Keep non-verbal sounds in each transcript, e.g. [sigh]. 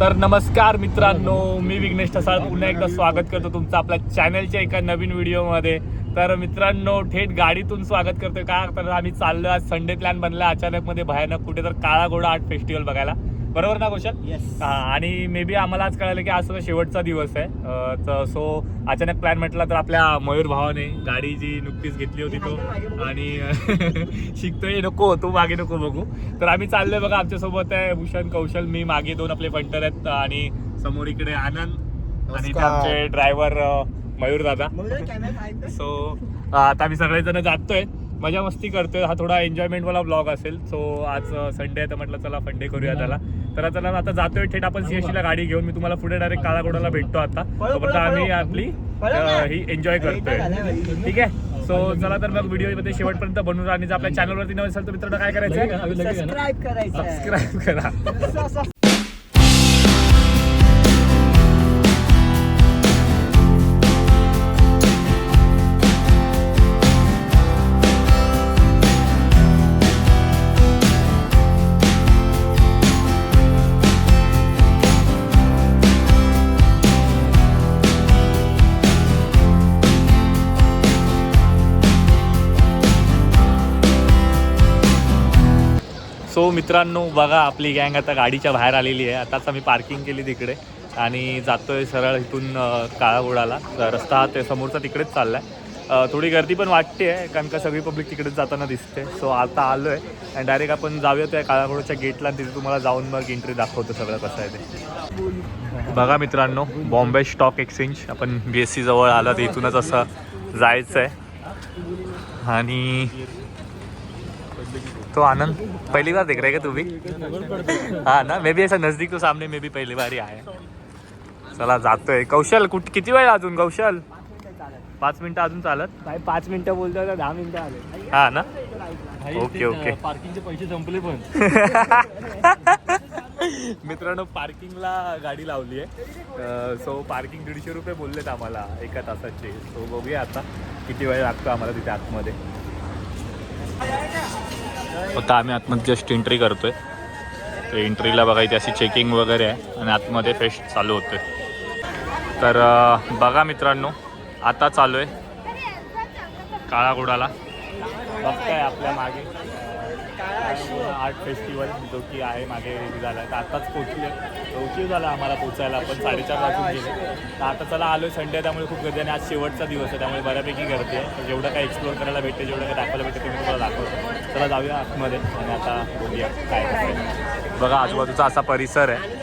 तर नमस्कार मित्रांनो मी विघ्नेश ठसाळ. पुन्हा एकदा स्वागत करतो तुमचं आपल्या चॅनलच्या एका नवीन व्हिडिओमध्ये. तर मित्रांनो थेट गाडीतून स्वागत करतोय. का तर आम्ही चाललो आज संडे प्लॅन बनला अचानक मध्ये भयानक कुठे तर काळा घोडा आर्ट फेस्टिवल बघायला. बरोबर ना येस हा आणि मे बी आम्हाला आज कळालं की आज तुझा शेवटचा दिवस आहे. सो अचानक प्लॅन म्हटला तर आपल्या मयूर भावाने गाडी जी नुकतीच घेतली होती तो आणि [laughs] शिकतोय नको तू मागे नको बघू. तर आम्ही चाललोय बघा आमच्यासोबत आहे भूषण कौशल मी मागे दोन आपले फंटर आहेत आणि समोर इकडे आनंद आणि इथे नमस्कार. आमचे ड्रायव्हर मयूर दादा. सो आता आम्ही सगळेजण जातोय. मजा मस्ती करतोय. हा थोडा एन्जॉयमेंट वाला ब्लॉग असेल. सो आज संडे आहे तर म्हटलं चला फंडे करूया त्याला. तर चला आता जातोय. थेट आपण सीएसटी ला गाडी घेऊन मी तुम्हाला पुढे डायरेक्ट काळा घोडाला भेटतो आता. तोपर्यंत आम्ही. आपली ही एन्जॉय करतोय. ठीक आहे? सो चला तर मग व्हिडिओमध्ये शेवटपर्यंत बनवून आणि जर आपल्या चॅनलवरती नवीन असेल तर मित्रांनो काय करायचं सबस्क्राईब करा. [laughs] सो मित्रांनो बघा आपली गँग आता गाडीच्या बाहेर आलेली आहे. आताच आम्ही पार्किंग केली तिकडे आणि जातोय सरळ इथून अ, काळागोडाला. रस्ता हा ते समोरचा तिकडेच चाललाय. आहे थोडी गर्दी पण वाटते आहे कारण का सगळी पब्लिक तिकडेच जाताना दिसते. सो आता आलो आहे आणि डायरेक्ट आपण जाऊया त्या काळागोडाच्या गेटला तिथे तुम्हाला जाऊन मग एंट्री दाखवतो सगळं कसं आहे ते. बघा मित्रांनो बॉम्बे स्टॉक एक्सचेंज. आपण बी एस सी जवळ आला तर इथूनच असं जायचं आहे आणि तो आनंद पहली बार देख रहे क्या तू भी? हाँ ना मैं भी ऐसा नजदीक तो सामने में भी पहली बार ही आया चला जातोय कौशल कुठ किती वेळ अजून कौशल? पाच मिनिटं अजून चालत? भाई पाच मिनिटं बोलतो तर दहा मिनिटं आले. हा ना? Okay okay. पार्किंगचे पैसे संपले पण. [laughs] मित्रांनो पार्किंगला गाडी लावली आहे सो पार्किंग दीडशे रुपये बोललेत आम्हाला एका तासाचे. सो बघूया आता किती वेळ लागतो आम्हाला तिथे आतमध्ये. आता आम्ही आतमध्ये जस्ट एंट्री करतोय. तर एंट्रीला बघा इथे अशी चेकिंग वगैरे आहे आणि आतमध्ये फेस्ट चालू होते तर बघा मित्रांनो आता चालू आहे. काळा घोडाला बघताय आपल्या मागे. आर्ट फेस्टिवल जो की आहे मागे झाला तर आताच पोचले उशीर झाला आम्हाला पोचायला पण साडेचार वाजून गेले. तर आता चला आलो संडे त्यामुळे खूप गर्दी आणि आज शेवटचा दिवस आहे त्यामुळे बऱ्यापैकी गर्दी आहे. जेवढं काय एक्सप्लोर करायला भेटते जेवढं काय दाखवायला भेटते ते मी तुम्हाला दाखवतो. चला जाऊया आतमध्ये आणि आता बोलूया काय बघा आजूबाजूचा असा परिसर आहे.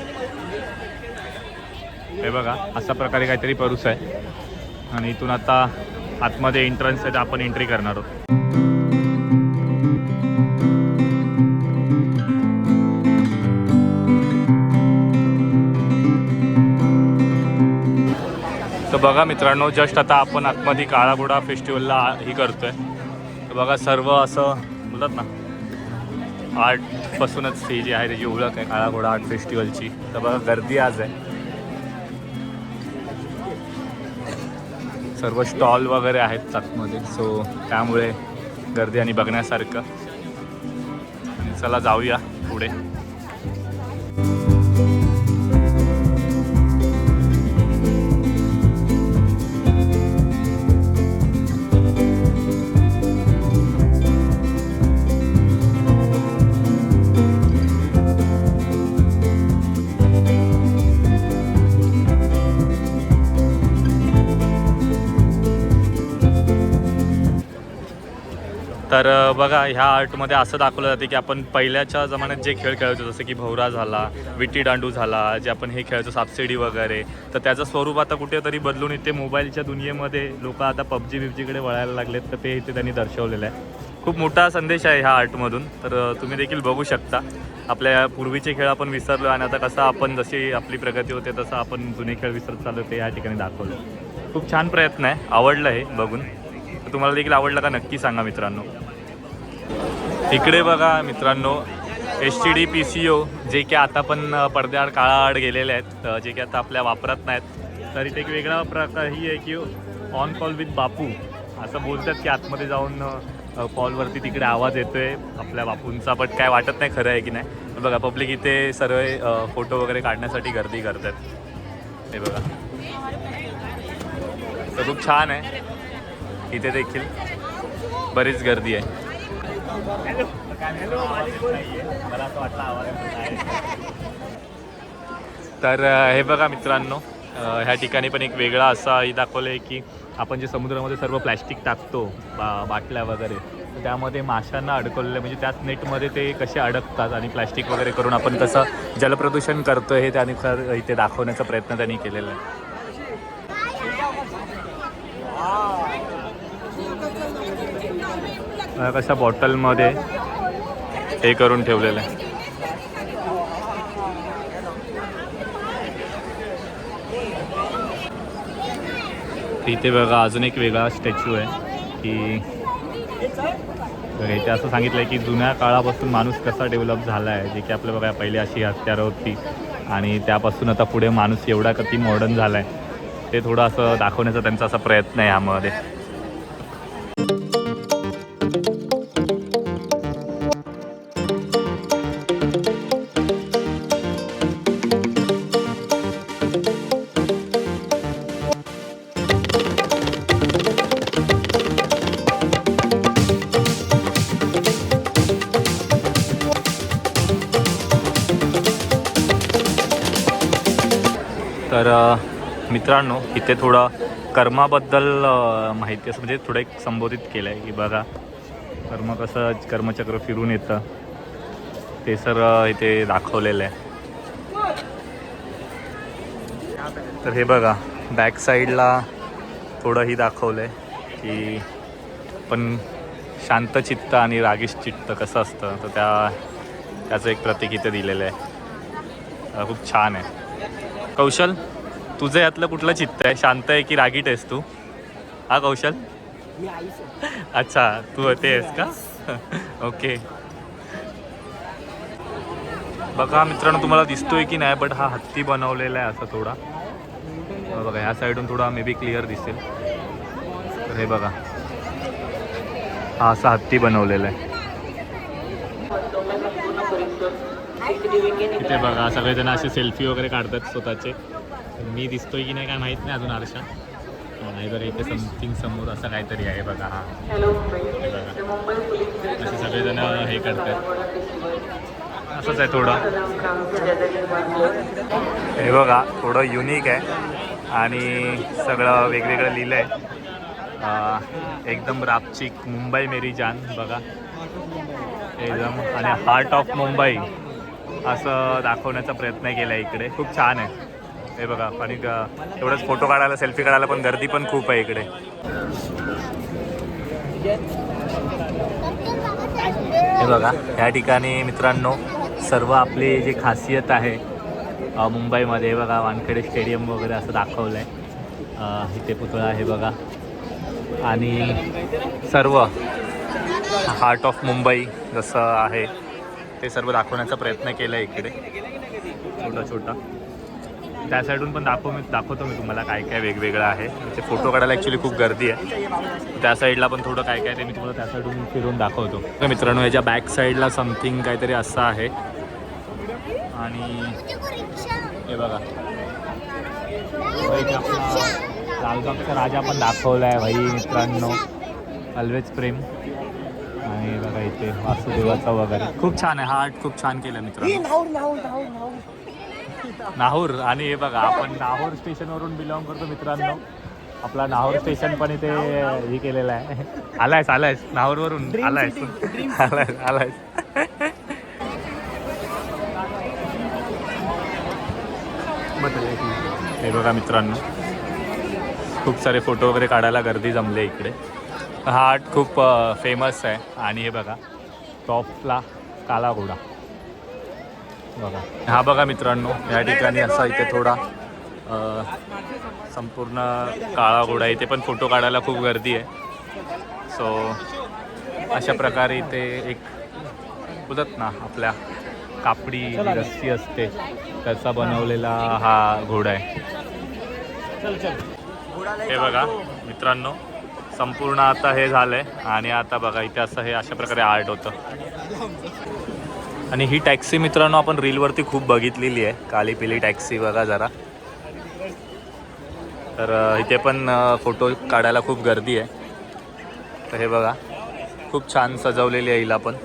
हे बघा अशा प्रकारे काहीतरी परूस आहे. आणि इथून आता आतमध्ये एंट्रन्स आहे तर आपण एंट्री करणार आहोत. बघा मित्रांनो जस्ट आता आपण आतमध्ये काळा फेस्टिवलला ही करतोय. तर बघा सर्व असं बोलतात ना आर्टपासूनच ही जी आहे त्याची ओळख आहे काळाघोडा आर्ट फेस्टिवलची तर बघा गर्दी आज आहे. सर्व स्टॉल वगैरे आहेत आतमध्ये सो त्यामुळे गर्दी आणि बघण्यासारखं. चला जाऊया पुढे. तर बघा ह्या आर्टमध्ये असं दाखवलं जाते की आपण पहिल्याच्या जमान्यात जे खेळ खेळायचो जसं की भोवरा झाला विटी दांडू झाला जे आपण हे खेळायचो सापसिडी वगैरे तर त्याचं स्वरूप आता कुठेतरी बदलून येते मोबाईलच्या दुनियेमध्ये लोक आता पबजी बिबजीकडे वळायला लागलेत तर ते इथे त्यांनी दर्शवलेलं आहे. खूप मोठा संदेश आहे ह्या आर्टमधून तर तुम्ही देखील बघू शकता. आपल्या पूर्वीचे खेळ आपण विसरलो आणि आता कसं आपण जशी आपली प्रगती होते तसं आपण जुने खेळ विसरत चाललो ते या ठिकाणी दाखवलं. खूप छान प्रयत्न आहे आवडलं हे बघून. तुम्हाला देखील आवडलं का नक्की सांगा मित्रांनो. इकडे बघा मित्रांनो S T D P C O जे की आता पण पडद्याआड काळाआड गेलेले आहेत जे की आता आपल्या वापरत नाहीत. तरी ते एक वेगळा प्रकार ही आहे की ऑन कॉल विथ बापू. असं बोलतात की आतमध्ये जाऊन कॉलवरती फॉलवरती तिकडे आवाज येतो आहे आपल्या बापूंचा बट काय वाटत नाही खरं आहे की नाही. बघा पब्लिक इथे सर्व फोटो वगैरे काढण्यासाठी गर्दी करतात. हे बघा. तर खूप छान आहे. इथे देखील बरीच गर्दी आहे. तर हे बघा मित्रांनो ह्या ठिकाणी पण एक वेगळा असा हे दाखवलं आहे की आपण जे समुद्रामध्ये सर्व प्लॅस्टिक टाकतो बा बाटल्या वगैरे त्यामध्ये माशांना अडकवलेलं म्हणजे त्याच नेटमध्ये ते कसे अडकतात आणि प्लॅस्टिक वगैरे करून आपण कसं जलप्रदूषण करतो हे त्यानुसार इथे दाखवण्याचा प्रयत्न त्यांनी केलेला आहे. कशा बॉटलमध्ये हे करून ठेवलेलं आहे. इथे बघा अजून एक वेगळा स्टॅच्यू आहे की तर इथे असं सांगितलं आहे की जुन्या काळापासून माणूस कसा डेव्हलप झाला आहे जे की आपल्या बघा पहिले अशी हत्यारं होती आणि त्यापासून आता पुढे माणूस एवढा कधी मॉडर्न झाला आहे ते थोडं असं दाखवण्याचा त्यांचा असा प्रयत्न आहे यामध्ये. तर मित्रांनो इथे थोडं कर्माबद्दल माहिती असं म्हणजे थोडं एक संबोधित केलं आहे की बघा कर्म कसं कर्मचक्र फिरून येतं. ते सर इथे दाखवलेलं आहे. तर हे बघा बॅक साईडला थोडंही दाखवलं आहे की पण शांत चित्त आणि रागीश चित्त कसं असतं तर त्या त्याचं एक प्रतीक इथे दिलेलं आहे. खूप छान आहे. कौशल तुझं यातलं कुठलं चित्त आहे? शांत आहे की रागीट आहेस तू? हा कौशल. अच्छा तू ते आहेस का? [laughs] ओके. बघा मित्रांनो तुम्हाला दिसतोय की नाही बट हा हत्ती बनवलेला आहे असा थोडा. बघा ह्या साईडून थोडा मे बी क्लिअर दिसेल. तर हे बघा. हा असा हत्ती बनवलेला आहे. इथे बघा सगळेजण असे सेल्फी वगैरे काढतात स्वतःचे. मी दिसतोय की नाही काय माहीत नाही अजून आरशा. नाही तर इथे समथिंग समोर असं काहीतरी आहे बघा हा. हे बघा. असे सगळेजण हे करतात. असंच आहे थोडं. हे बघा थोडं युनिक आहे. आणि सगळं वेगवेगळं लिहिलं आहे एकदम रापचिक मुंबई मेरी जान बघा. एकदम आणि हार्ट ऑफ मुंबई. असं दाखवण्याचा प्रयत्न केला आहे इकडे. खूप छान आहे. हे बघा आणि एवढंच फोटो काढायला सेल्फी काढायला पण गर्दी पण खूप आहे इकडे. हे बघा या ठिकाणी मित्रांनो सर्व आपली जी खासियत आहे मुंबईमध्ये हे बघा वानखेडे स्टेडियम वगैरे असं दाखवलं आहे इथे पुतळा आहे बघा. आणि सर्व हार्ट ऑफ मुंबई जसं आहे. ते सर्व दाखवण्याचा प्रयत्न केला आहे इकडे. छोटा छोटा. त्या साईडून पण दाखव मी दाखवतो मी तुम्हाला काय काय वेगवेगळं आहे. ते फोटो काढायला ॲक्च्युली खूप गर्दी आहे. त्या साईडला पण थोडं काय काय ते मी तुम्हाला त्या साईडून फिरून दाखवतो. तर मित्रांनो याच्या बॅक साईडला समथिंग काहीतरी असं आहे. आणि हे बघा. आपला लालबागचा राजा पण दाखवला आहे भाई मित्रांनो. ऑलवेज प्रेम. आणि बघा इथे वासुदेवाचा वगैरे. खूप छान आहे हा आर्ट खूप छान केलं मित्रांनो. नाहूर नाहूर नाहूर नाहूर. नाहूर आणि हे बघा आपण नाहूर स्टेशनवरून बिलॉंग करतो मित्रांनो. आपला नाहूर स्टेशन पण इथे हे केलेलं आहे. आलायस आलायस नाहूरवरून आलायस. आलायस आलायस. हे बघा मित्रांनो. खूप सारे फोटो वगैरे काढायला गर्दी जमले इकडे. हा आर्ट खूप फेमस आहे. आणि हे बघा टॉपला काला घोडा बघा. हा बघा मित्रांनो या ठिकाणी असा इथे थोडा संपूर्ण काळा घोडा इथे पण फोटो काढायला खूप गर्दी आहे. सो अशा प्रकारे इथे एक बोलत ना आपल्या कापडी रस्सी असते. त्याचा बनवलेला हा घोडा आहे. हे बघा मित्रांनो. संपूर्ण आता हे झालंय. आणि आता बघा इथे असं हे अशा प्रकारे आर्ट होतं. आणि ही टॅक्सी मित्रांनो आपण रीलवरती खूप बघितलेली आहे. काली पिली टॅक्सी बघा जरा. तर इथे पण फोटो काढायला खूप गर्दी आहे. तर हे बघा खूप छान सजवलेली आहे हिला पण.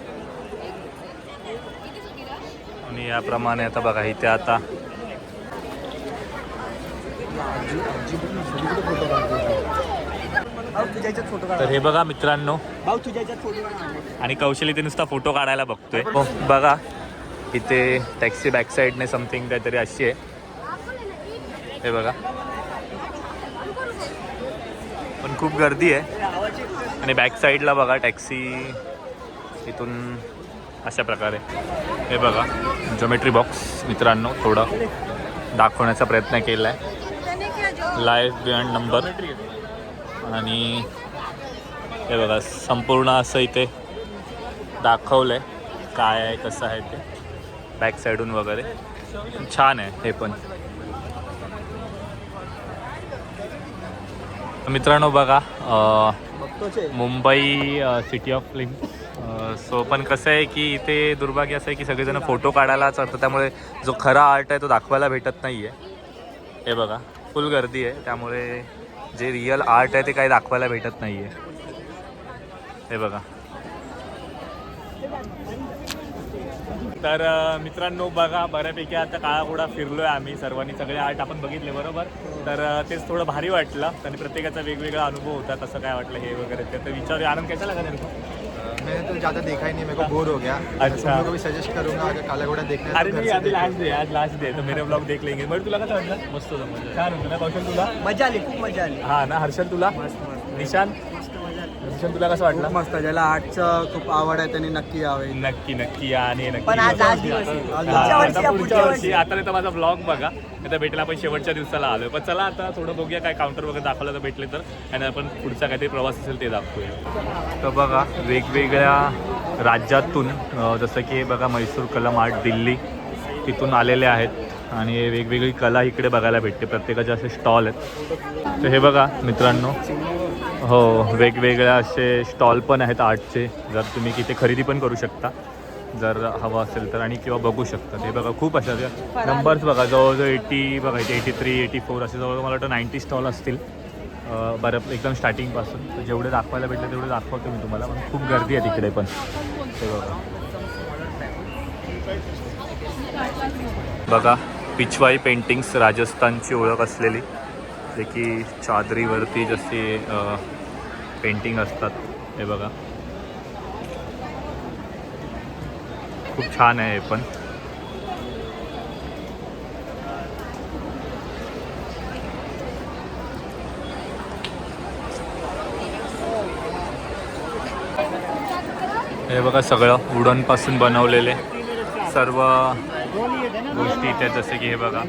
आणि याप्रमाणे आता बघा इथे आता तुझ्या याच्यात फोटो तर हे बघा मित्रांनो. भाऊ तुझ्या याच्यात फोटो काढ आणि कौशल इथे नुसता फोटो काढायला बघतोय. हो बघा. इथे टॅक्सी बॅक साईडने समथिंग काहीतरी अशी आहे. हे बघा. पण खूप गर्दी आहे. आणि बॅक साईडला बघा टॅक्सी इथून अशा प्रकारे. हे बघा. जॉमेट्री बॉक्स मित्रांनो थोडं दाखवण्याचा प्रयत्न केला आहे लाईव्ह बियॉन्ड नंबर आणि हे बघा संपूर्ण असं इथे दाखवलं आहे काय आहे कसं आहे ते. बॅक साईडून वगैरे. छान आहे हे पण. मित्रांनो बघा Mumbai city of film so पण कसं आहे की इथे दुर्भाग्य असं आहे की सगळेजण फोटो काढायलाच असतं त्यामुळे जो खरा आर्ट आहे तो दाखवायला भेटत नाही आहे हे बघा फुल गर्दी आहे त्यामुळे जे रिअल आर्ट आहे ते काही दाखवायला भेटत नाही आहे हे बघा. तर मित्रांनो बघा बऱ्यापैकी आता काळाकुडा फिरलोय आम्ही सर्वांनी. सगळे आर्ट आपण बघितले बरोबर? तर तेच थोडं भारी वाटलं. आणि प्रत्येकाचा वेगवेगळा अनुभव होता कसं काय वाटलं हे वगैरे. ते तर विचार आनंद कैसा लगा मैंने तो ज़्यादा देखा ही नहीं मेरे को बोर हो गया। अच्छा. को भी सजेस्ट करूंगा अगर काला घोड़ा देखना अरे तो नहीं देखो. लास्ट डे आज लास्ट डे तर मेरे ब्लॉग देख लेंगे। बरं तुला कसं वाटलं? मस्त छान होतं ना कौशल तुला? मजा आली खूप मजा आली। हा ना हर्षल तुला? निशान? निशान तुला कसं वाटलं? मस्त. ज्याला आर्टचं खूप आवड आहे त्यांनी नक्की यावे नक्की नक्की या आणि नक्की पण आज या. last दिवस आहे. हा, पुढच्या वर्षी आता या, पुढच्या पुढच्या वर्षी वर्षी. आता नाही तर माझा ब्लॉग बघा. आता भेटेल आपण शेवटच्या दिवसाला आलोय. पण चला आता थोडं बघूया काय काउंटर वगैरे दाखवलं तर भेटले तर. आणि आपण पुढचा काहीतरी प्रवास असेल ते दाखवूया. तर बघा वेगवेगळ्या राज्यातून अं, जसं की बघा मैसूर कलम आर्ट दिल्ली तिथून आलेले आहेत. आणि वेगवेगळी कला इकडे बघायला भेटते. प्रत्येकाचे असे स्टॉल आहेत. तर हे बघा मित्रांनो हो वेगवेगळ्या असे स्टॉल पण आहेत आर्टचे जर तुम्ही तिथे खरेदी पण करू शकता. जर हवं असेल तर आणि किंवा बघू शकता. हे बघा खूप अशा नंबर्स बघा जवळजवळ एटी बघायचे एटी थ्री एटी फोर असे जवळ मला वाटतं नाईन्टी स्टॉल असतील. बरं एकदम स्टार्टिंगपासून जेवढे दाखवायला भेटले तेवढे दाखवतो मी तुम्हाला. पण खूप गर्दी आहे तिकडे पण. ते बघा. बघा पिचवाई पेंटिंग्स राजस्थानची ओळख असलेली. जे की चादरीवरती जसे पेंटिंग असतात. हे बघा. खूप छान आहे हे पण. हे बघा सगळं वुडनपासून बनवलेले सर्व गोष्टी इथे जसे की हे बघा.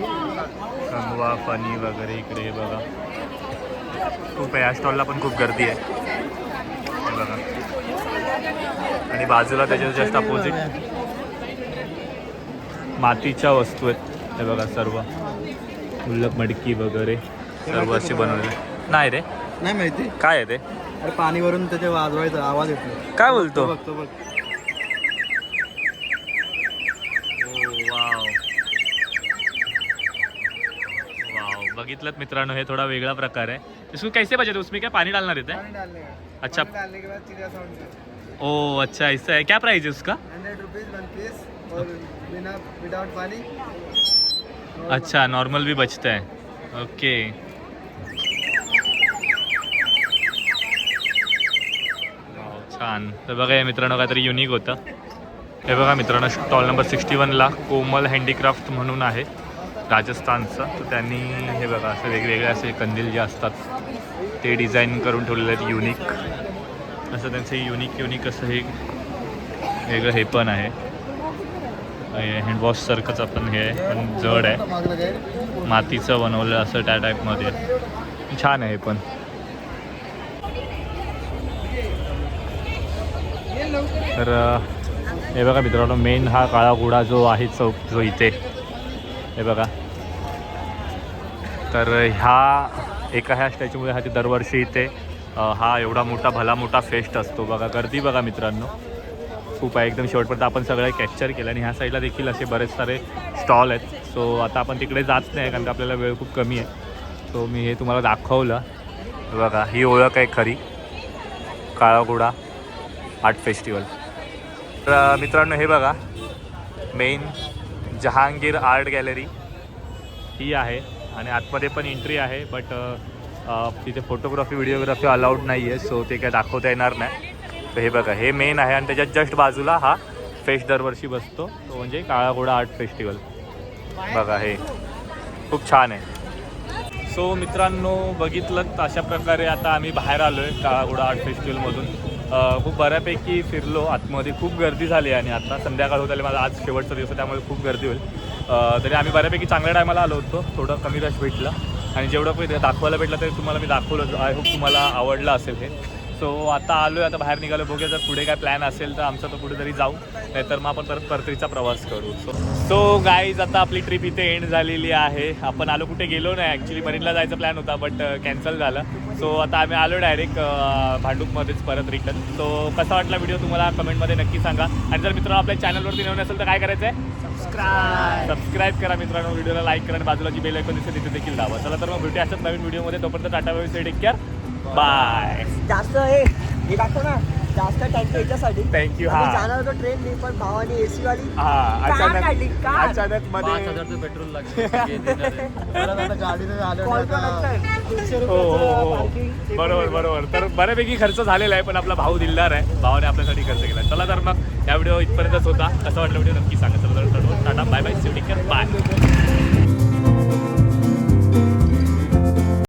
कंगवा फनी वगैरे इकडे हे बघा. खूप आहे. या स्टॉलला पण खूप गर्दी आहे. बघा. आणि बाजूला त्याच्या जस्ट अपोजिट मातीच्या वस्तू आहेत. हे बघा सर्व. गुल्लक मडकी वगैरे सर्व असे बनवले नाही रे. नाही माहिती. काय आहे ते? अरे पाणी वरून त्याचे वाजवायचा आवाज येतो काय बोलतो? तो बघ बघितलं मित्रांनो हे थोडा वेगळा प्रकार आहे. इसको कैसे बचे थे उसमें क्या पानी डालना रहता है? डालने का। अच्छा। डालने के बाद चिड़िया साउंड ओ अच्छा ऐसा है। क्या प्राइस है उसका? हंड्रेड रुपीज़ वन पीस और बिना विदाउट पानी। अच्छा नॉर्मल भी बचता है। ओके छान। तर बघा हे मित्रांनो काहीतरी युनिक होतं. हे बघा मित्रांनो स्टॉल नंबर सिक्स्टी वनला कोमल हँडीक्राफ्ट म्हणून आहे. राजस्थानचं. तर त्यांनी हे बघा असं वेगवेगळे असे कंदील जे असतात ते डिझाईन करून ठेवलेले आहेत युनिक असं त्यांचं युनिक युनिक असं हे वेगळं हे पण आहे. हँडवॉशसारखंच आपण हे आहे पण जड आहे. मातीचं बनवलं असं त्या टाईपमध्ये छान आहे हे पण. तर हे बघा मित्रांनो मेन हा काळा घोडा जो आहे चौक जो इथे. हे बघा. तर ह्या एका ह्या स्टॅच्यूमध्ये हा ते दरवर्षी इथे हा एवढा मोठा भला मोठा फेस्ट असतो. बघा गर्दी बघा मित्रांनो. खूप आहे एकदम शेवटपर्यंत आपण सगळं कॅप्चर केलं आणि ह्या साईडला देखील असे बरेच सारे स्टॉल आहेत. सो आता आपण तिकडे जात नाही कारण का आपल्याला वेळ खूप कमी आहे. सो मी हे तुम्हाला दाखवलं. बघा ही ओळख आहे खरी. Kalaghoda art festival. तर मित्रांनो हे बघा. Main Jehangir art gallery. ही आहे आणि आतमध्ये पण एंट्री आहे बट तिथे फोटोग्राफी व्हिडिओग्राफी अलाउड नाही आहे सो ते काय दाखवता येणार नाही. तर हे बघा हे मेन आहे आणि त्याच्यात जस्ट बाजूला हा फेस्ट दरवर्षी बसतो. तो म्हणजे काळाघोडा आर्ट फेस्टिवल बघा हे. खूप छान आहे. सो मित्रांनो बघितलं तर अशा प्रकारे आता आम्ही बाहेर आलो आहे काळाघोडा आर्ट फेस्टिवलमधून खूप बऱ्यापैकी फिरलो आतमध्ये. खूप गर्दी झाली आणि आता संध्याकाळ होत आली. माझा आज शेवटचा दिवस त्यामुळे खूप गर्दी होईल. तरी आम्ही बऱ्यापैकी चांगल्या टायमाला आलो होतो. थोडं कमी रश भेटलं. आणि जेवढं काही दाखवायला भेटलं तरी तुम्हाला मी दाखवलं आय होप तुम्हाला आवडलं असेल हे. सो आता आलो आहे आता बाहेर निघालो बघूया जर पुढे काय प्लॅन असेल तर आमचा तो कुठेतरी जाऊ. नाहीतर मग आपण परत परतीचा प्रवास करू. सो सो गाईज आता आपली ट्रिप इथे एंड झालेली आहे. आपण आलो कुठे गेलो नाही. ॲक्च्युली मरीनला जायचा प्लॅन होता बट कॅन्सल झालं. सो आता आम्ही आलो डायरेक्ट भांडूपमध्येच परत रिटर्न सो कसा वाटला व्हिडिओ तुम्हाला? कमेंटमध्ये नक्की सांगा. आणि जर मित्रांनो आपल्या चॅनलवरती नवीन असेल तर काय करायचं आहे सबस्क्राईब सबस्क्राईब करा मित्रांनो. व्हिडिओला लाईक करा आणि बाजूला जी बेल आयकॉन दिसते तिथे देखील दाबा. चला तर मग भेटूया अशाच नवीन व्हिडिओमध्ये तोपर्यंत टाटा व्यवस्थित टेक केअर बाय जास्त जास्त टाइम याच्यासाठी. आम्ही हा. जाणार होतो ट्रेन मी पण भावानी एसी वाली हा कार काढली, अचानक कार. अचानक मध्ये पेट्रोल गाडीने पण. दीडशे हो हो रुपयाचं हो. parking, ते पण बरोबर. बरोबर. तर बऱ्यापैकी खर्च झालेला आहे पण आपला भाऊ दिलदार आहे. भावाने आपल्यासाठी खर्च केला. चला तर मग या व्हिडिओ इथपर्यंतच होता. कसं वाटलं व्हिडिओ नक्की सांगा. चला तर tata bye bye take care bye